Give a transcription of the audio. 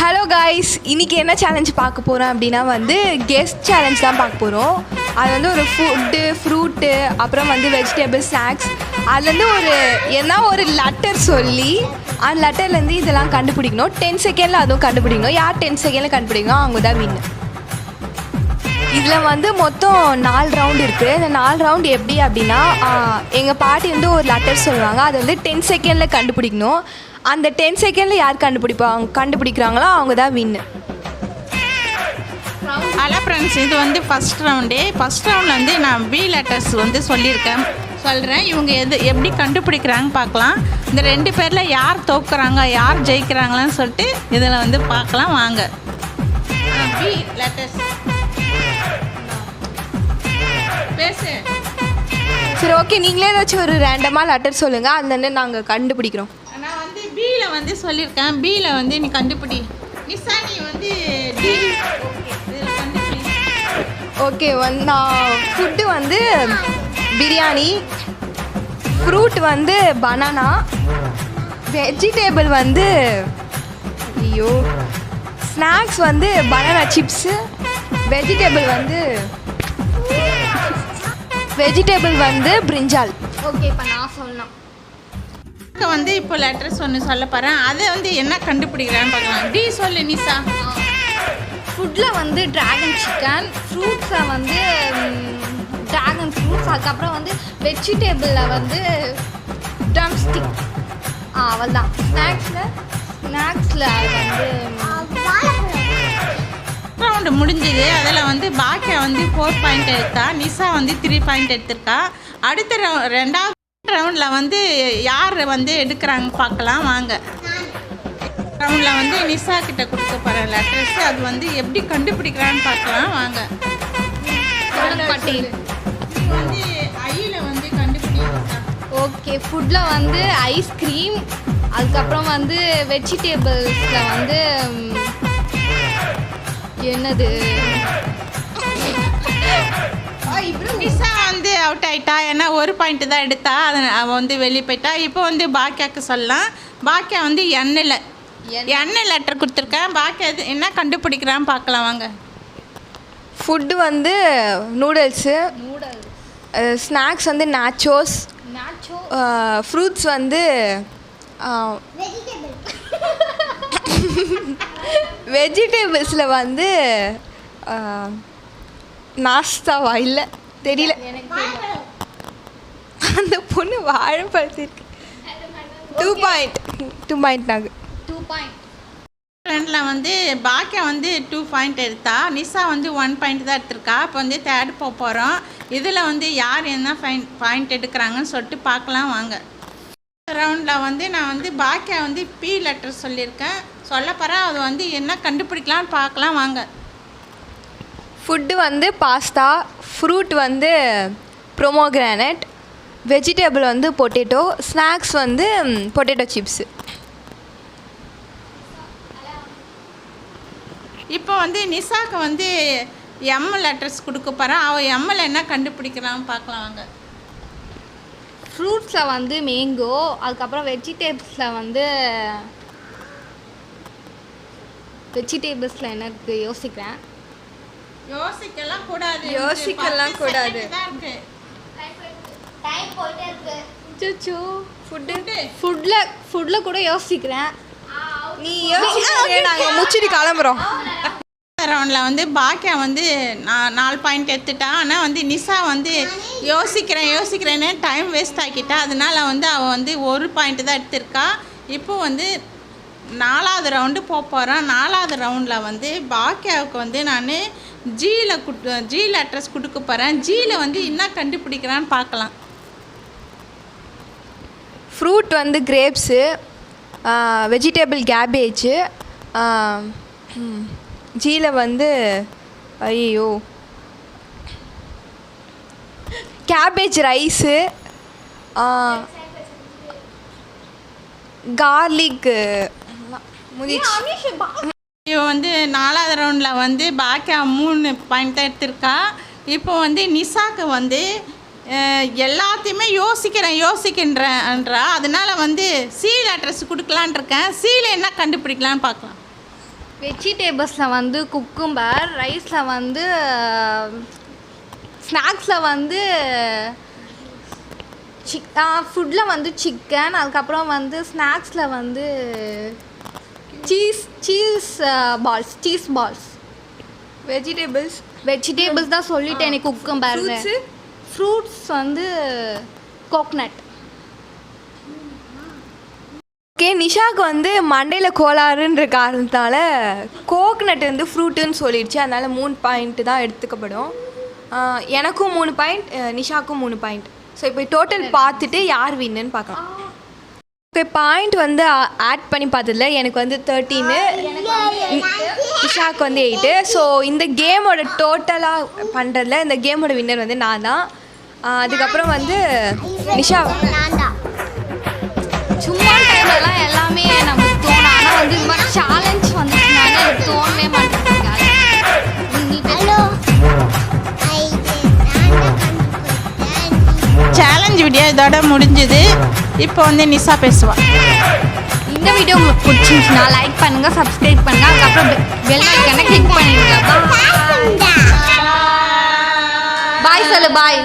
Hello guys இன்றைக்கி என்ன challenge பார்க்க போகிறோம் அப்படின்னா வந்து கெஸ்ட் சேலஞ்ச் தான் பார்க்க போகிறோம் அது வந்து ஒரு ஃபுட்டு ஃப்ரூட்டு அப்புறம் வந்து வெஜிடபிள் ஸ்நாக்ஸ் அதுலேருந்து ஒரு என்ன ஒரு லெட்டர் சொல்லி அந்த லெட்டர்லேருந்து இதெல்லாம் கண்டுபிடிக்கணும். டென் செகண்டில் அதுவும் கண்டுபிடிக்கணும். யார் டென் செகண்டில் கண்டுபிடிக்கணும்? அவங்க தான் வின்னு இதில் வந்து மொத்தம் நாலு ரவுண்ட் இருக்குது இந்த நாலு ரவுண்ட் எப்படி அப்படின்னா எங்கள் பாட்டி வந்து ஒரு லெட்டர் சொல்லுவாங்க. அது வந்து டென் செகண்டில் கண்டுபிடிக்கணும். அந்த டென் செகண்டில் யார் கண்டுபிடிப்பாங்க கண்டுபிடிக்கிறாங்களோ? அவங்க தான் வின்னு ஹலோ ஃப்ரெண்ட்ஸ் இது வந்து ஃபஸ்ட் ரவுண்டு ஃபஸ்ட் ரவுண்டில் வந்து நான் பி லெட்டர்ஸ் வந்து சொல்லியிருக்கேன். சொல்கிறேன் இவங்க எது எப்படி கண்டுபிடிக்கிறாங்க பார்க்கலாம். இந்த ரெண்டு பேரில் யார் தோக்குறாங்க யார் ஜெயிக்கிறாங்களான்னு சொல்லிட்டு இதில் வந்து பார்க்கலாம். வாங்க. பி லெட்டர்ஸ் பேசு. சரி ஓகே நீங்களே ஏதாச்சும் ஒரு ரேண்டமாக லெட்டர் சொல்லுங்கள் அதுலேருந்து நாங்கள் கண்டுபிடிக்கிறோம். பியில் வந்து சொல்லியிருக்கேன் பியில் வந்து நீ கண்டுபிடி. நிசா நீ வந்து ஓகே வந்து நான் ஃபுட்டு வந்து பிரியாணி. ஃப்ரூட் வந்து பனானா வெஜிடேபிள் வந்து ஐயோ ஸ்நாக்ஸ் வந்து பனானா சிப்ஸு வெஜிடேபிள் வந்து வெஜிடேபிள் வந்து பிரிஞ்சால் ஓகே இப்போ நான் சொல்லலாம் வந்து இப்போ லெட்டர்ஸ் ஒன்று சொல்ல போகிறேன் அதை வந்து என்ன கண்டுபிடிக்கிறான்னு பார்க்கலாம். டி சொல்லு நிசா ஃபுட்டில் வந்து ட்ராகன் சிக்கன் ஃப்ரூட்ஸில் வந்து ட்ராகன் ஃப்ரூட்ஸ் அதுக்கப்புறம் வந்து வெஜிடேபிளில் வந்து ட்ரம் ஸ்டிக் ஆ அவள் தான் ஸ்நாக்ஸில் ஸ்நாக்ஸில் வந்து ரவுண்டு முடிஞ்சது. அதில் வந்து பாக்கியா வந்து ஃபோர் பாயிண்ட் எடுத்தா நிசா வந்து த்ரீ பாயிண்ட் எடுத்திருக்கா. அடுத்த ரெண்டாவது ரவுண்டில் வந்து யார் வந்து எடுக்கிறாங்க பார்க்கலாம் வாங்க. ரவுண்டில் வந்து நிசா கிட்ட கொடுக்க போகிற லெட்டர்ஸ் அது வந்து எப்படி கண்டுபிடிக்கிறான்னு பார்க்கலாம் வாங்க. வந்து ஐயில் வந்து ஓகே ஃபுட்டில் வந்து ஐஸ்கிரீம் அதுக்கப்புறம் வந்து வெஜிடேபிள்ஸில் வந்து என்னது? நிசா வந்து அவுட் ஆயிட்டா? ஏன்னா ஒரு பாயிண்ட் தான் எடுத்தா அதை அவள் வந்து வெளியே போயிட்டா. இப்போ வந்து பாக்கியாக்கு சொல்லலாம். பாக்கியா வந்து எண்ணெயில் எண்ணெய். லெட்டர் கொடுத்துருக்கேன். பாக்கியா இது என்ன கண்டுபிடிக்கிறான்னு பார்க்கலாம் வாங்க. ஃபுட்டு வந்து நூடுல்ஸு நூடல் ஸ்நாக்ஸ் வந்து நாச்சோஸ் நாச்சோ ஃப்ரூட்ஸ் வந்து வெஜிடபிள்ஸில் வந்து நாஸ்தாவா? இல்லை தெரியல. எனக்கு அந்த பொண்ணு வாழைப்பழத்திருக்கு டூ பாயிண்ட் டூ பாயிண்ட் நாங்கள் டூ பாயிண்ட் ஃப்ரெண்டில் வந்து பாக்கியா வந்து டூ பாயிண்ட் எடுத்தா நிஷா வந்து ஒன் பாயிண்ட் தான் எடுத்திருக்கா. இப்போ வந்து தேர்ட் போக போகிறோம் இதில் வந்து யார் என்ன ஃபைன் பாயிண்ட் எடுக்கிறாங்கன்னு சொல்லிட்டு பார்க்கலாம் வாங்க. ரவுண்டில் வந்து நான் வந்து பாக்கியா வந்து பி லெட்டர் சொல்லியிருக்கேன். சொல்ல போகிறேன் அது வந்து என்ன கண்டுபிடிக்கலாம்னு பார்க்கலாம் வாங்க. ஃபுட்டு வந்து பாஸ்தா ஃப்ரூட் வந்து ப்ரோமோகிரானட் வெஜிடபிள் வந்து பொட்டேட்டோ ஸ்நாக்ஸ் வந்து பொட்டேட்டோ சிப்ஸு இப்போ வந்து நிசாக்கு வந்து எம் லெட்டர்ஸ் கொடுக்க போகிறேன் அவள் எம்மில் என்ன கண்டுபிடிக்கிறான்னு பார்க்கலாம் வாங்க. ஃப்ரூட்ஸில் வந்து மேங்கோ அதுக்கப்புறம் வெஜிடபிள்ஸில் வந்து வெஜிடபிள்ஸில் எனக்கு யோசிக்கிறேன். யோசிக்கலாம் கூடாது. யோசிக்கலாம் கூடாது. டைம் போயிட்டே இருக்கு. அச்சோ ஃபுட்டு ஃபுட்டில் ஃபுட்டில் கூட யோசிக்கிறேன். நீ யோசிச்சு நாங்கள் முச்சிடி கிளம்புறோம். ரவுண்டில் வந்து பாக்கியா வந்து நான் நாலு பாயிண்ட் எடுத்துட்டா. ஆனால் வந்து நிசா வந்து யோசிக்கிறேன் யோசிக்கிறேன்னு டைம் வேஸ்ட் ஆக்கிட்டா. அதனால வந்து அவள் வந்து ஒரு பாயிண்ட் தான் எடுத்திருக்கா. இப்போ வந்து நாலாவது ரவுண்டு போக போகிறேன் நாலாவது ரவுண்டில் வந்து பாக்கியாவுக்கு வந்து நான் ஜியில் குட் ஜியில் அட்ரஸ் கொடுக்க போகிறேன் ஜியில் வந்து என்ன கண்டுபிடிக்கிறான்னு பார்க்கலாம். ஃப்ரூட் வந்து கிரேப்ஸு வெஜிடபிள் கேபேஜு ஜீல வந்து ஐயோ கேபேஜ் ரைஸு கார்லிக்கு முதிச்சு இவ வந்து நாலாவது ரவுண்டில் வந்து பாக்கியா மூணு பாயிண்ட் தான் எடுத்திருக்கா. இப்போ வந்து நிசாக்கு வந்து எல்லாத்தையுமே யோசிக்கிறேன் யோசிக்கின்றேன்றா. அதனால வந்து சீல் அட்ரஸ் கொடுக்கலான் இருக்கேன். சீல என்ன கண்டுபிடிக்கலான்னு பார்க்கலாம். வெஜிடேபிள்ஸில் வந்து குக்கும்பர் ரைஸில் வந்து ஸ்நாக்ஸில் வந்து சிக் ஃபுட்டில் வந்து சிக்கன் அதுக்கப்புறம் வந்து ஸ்நாக்ஸில் வந்து cheese cheese balls cheese balls vegetables vegetables தான் சொல்லிட்டேன் எனக்கு குக்கும்பர் Fruits? ஃப்ரூட்ஸ் வந்து கோக்னட் ஓகே நிஷாக்கு வந்து மண்டையில் கோளாறுன்ற காரணத்தால் கோக்னட் வந்து ஃப்ரூட்டுன்னு சொல்லிடுச்சு. அதனால் மூணு பாயிண்ட் தான் எடுத்துக்கப்படும். எனக்கும் மூணு பாயிண்ட் நிஷாக்கும் மூணு பாயிண்ட் ஸோ இப்போ டோட்டல் பார்த்துட்டு யார் வின்னுன்னு பார்க்கலாம். ஓகே பாயிண்ட் வந்து ஆட் பண்ணி பார்த்ததுல எனக்கு வந்து தேர்ட்டீனு நிஷாக்கு வந்து எயிட்டு ஸோ இந்த கேமோட டோட்டலாக பண்ணுறதுல இந்த கேமோட வின்னர் வந்து நான் தான். அதுக்கப்புறம் வந்து நிஷா. சும்மா டைம்லலாம் எல்லாமே நமக்கு இதோட முடிஞ்சுது. இப்போ வந்து நிஷா பேசுவா. இந்த வீடியோ உங்களுக்கு பிடிச்சிருந்துச்சுன்னா லைக் பண்ணுங்க சப்ஸ்கிரைப் பண்ணுங்க. அதுக்கப்புறம் பெல் ஐக்கனை கிளிக் பண்ணிடுங்க. பாய் சொல்லு பாய்